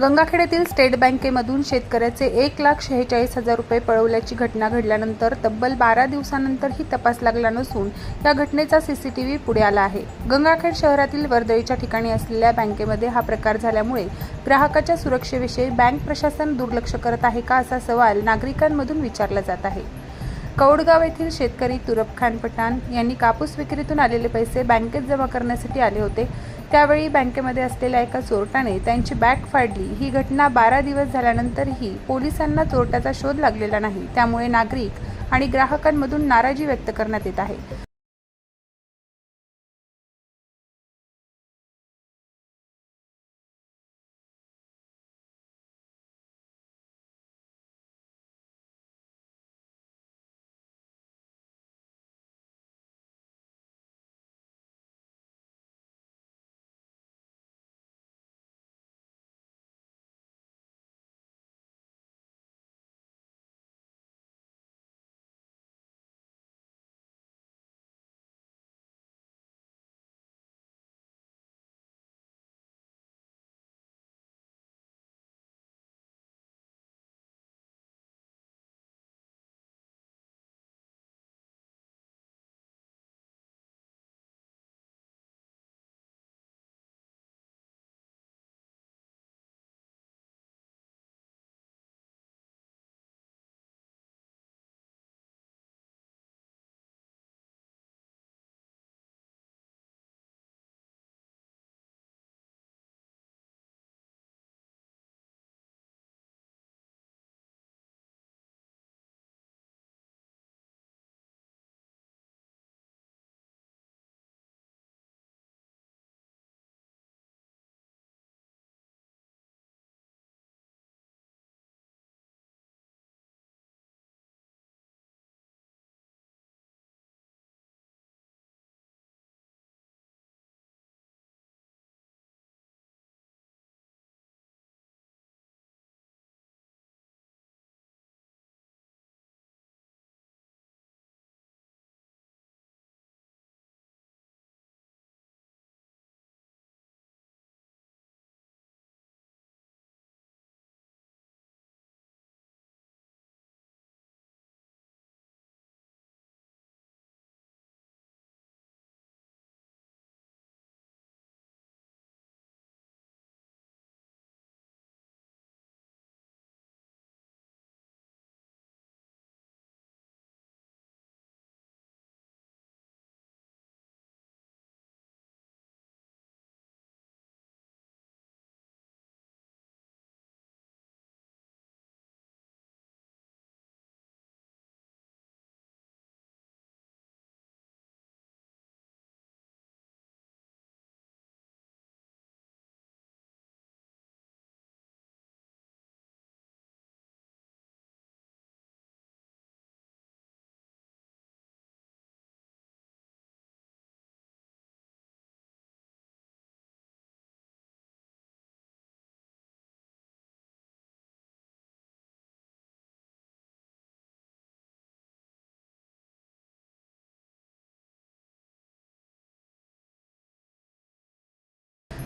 गंगाखेड येथील स्टेट बँकेमधून शेतकऱ्याचे एक लाख शेहेचाळीस हजार रुपये पळवल्याची घटना घडल्यानंतर तब्बल बारा दिवसानंतरही तपास लागला नसून या घटनेचा सीसीटीव्ही पुढे आला आहे. गंगाखेड शहरातील वर्दळीच्या ठिकाणी असलेल्या बँकेमध्ये हा प्रकार झाल्यामुळे ग्राहकाच्या सुरक्षेविषयी बँक प्रशासन दुर्लक्ष करत आहे का असा सवाल नागरिकांमधून विचारला जात आहे. कौडगाव येथील शेतकरी तुरब खान पठाण यांनी कापूस विक्रीतून आलेले पैसे बँकेत जमा करण्यासाठी आले होते. त्यावेळी बँकेमध्ये असलेल्या एका चोरट्याने त्यांची बॅग फाडली. ही घटना बारा दिवस झाल्यानंतरही पोलिसांना चोरट्याचा शोध लागलेला नाही. त्यामुळे नागरिक आणि ग्राहकांमधून नाराजी व्यक्त करण्यात येत आहे.